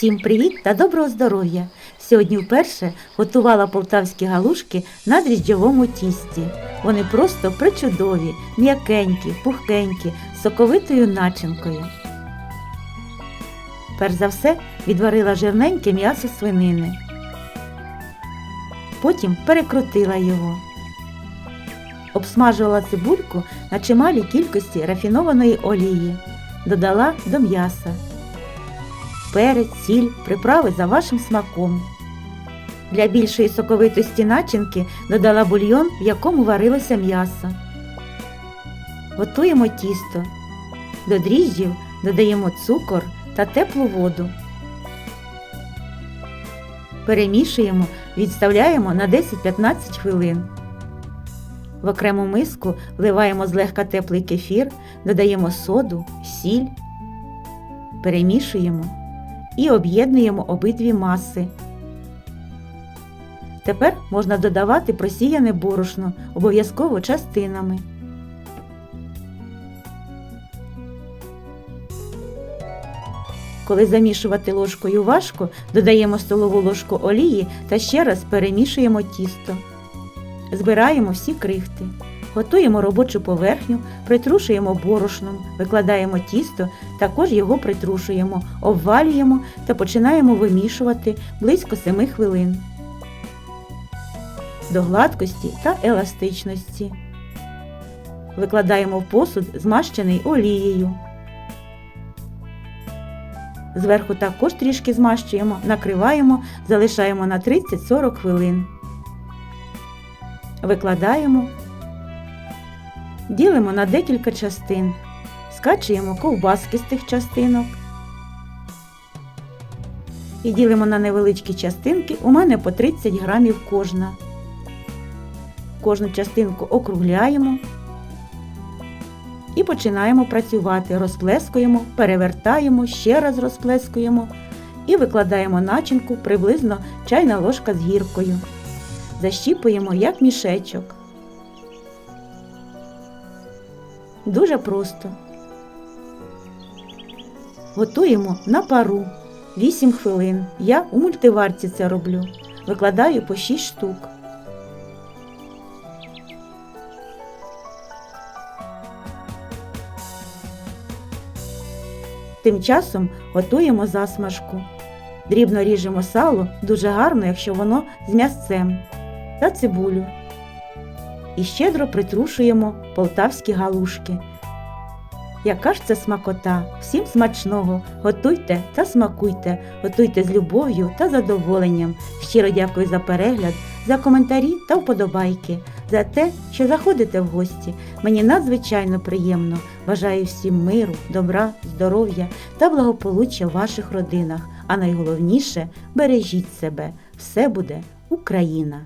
Всім привіт та доброго здоров'я! Сьогодні вперше готувала полтавські галушки на дріжджовому тісті. Вони просто причудові, м'якенькі, пухкенькі, соковитою начинкою. Перш за все відварила жирненьке м'ясо свинини. Потім перекрутила його. Обсмажувала цибульку на чималій кількості рафінованої олії. Додала до м'яса перець, сіль, приправи за вашим смаком. Для більшої соковитості начинки додала бульйон, в якому варилося м'ясо. Готуємо тісто. До дріжджів додаємо цукор та теплу воду. Перемішуємо, відставляємо на 10-15 хвилин. В окрему миску вливаємо злегка теплий кефір, додаємо соду, сіль, перемішуємо і об'єднуємо обидві маси. Тепер можна додавати просіяне борошно обов'язково частинами. Коли замішувати ложкою важко, додаємо столову ложку олії та ще раз перемішуємо тісто. Збираємо всі крихти. Готуємо робочу поверхню, притрушуємо борошном, викладаємо тісто, також його притрушуємо, обвалюємо та починаємо вимішувати близько 7 хвилин. До гладкості та еластичності. Викладаємо в посуд, змащений олією. Зверху також трішки змащуємо, накриваємо, залишаємо на 30-40 хвилин. Викладаємо Ділимо на декілька частин, скачуємо ковбаски з тих частинок і ділимо на невеличкі частинки, у мене по 30 грамів кожна. Кожну частинку округляємо і починаємо працювати. Розплескуємо, перевертаємо, ще раз розплескуємо і викладаємо начинку приблизно чайна ложка з гіркою. Защіпуємо як мішечок. Дуже просто. Готуємо на пару 8 хвилин. Я у мультиварці це роблю. Викладаю по 6 штук. Тим часом готуємо засмажку. Дрібно ріжемо сало дуже гарно, якщо воно з м'ясцем та цибулю і щедро притрушуємо полтавські галушки. Яка ж це смакота! Всім смачного! Готуйте та смакуйте, готуйте з любов'ю та задоволенням. Щиро дякую за перегляд, за коментарі та вподобайки, за те, що заходите в гості. Мені надзвичайно приємно. Бажаю всім миру, добра, здоров'я та благополуччя в ваших родинах. А найголовніше бережіть себе. Все буде Україна!